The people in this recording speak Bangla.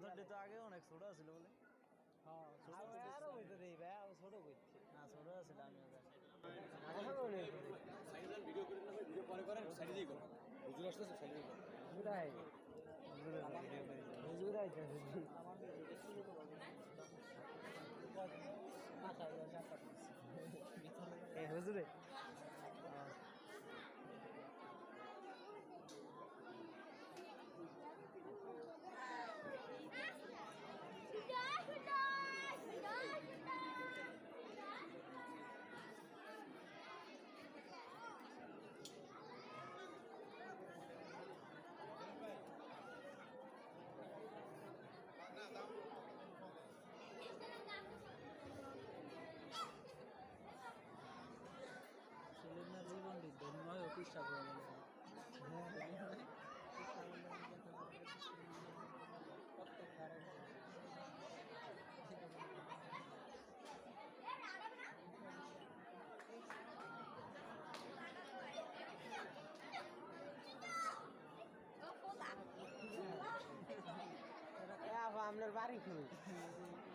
পাথরটি তো আগে অনেক ছোট ছিল বলে না ছোট ছিল আমি হুজুর ফেলবি করুন জুড়াই জুড়াই হুজুরে। প্রতিষ্ঠা করে আপনার বাড়ি খুব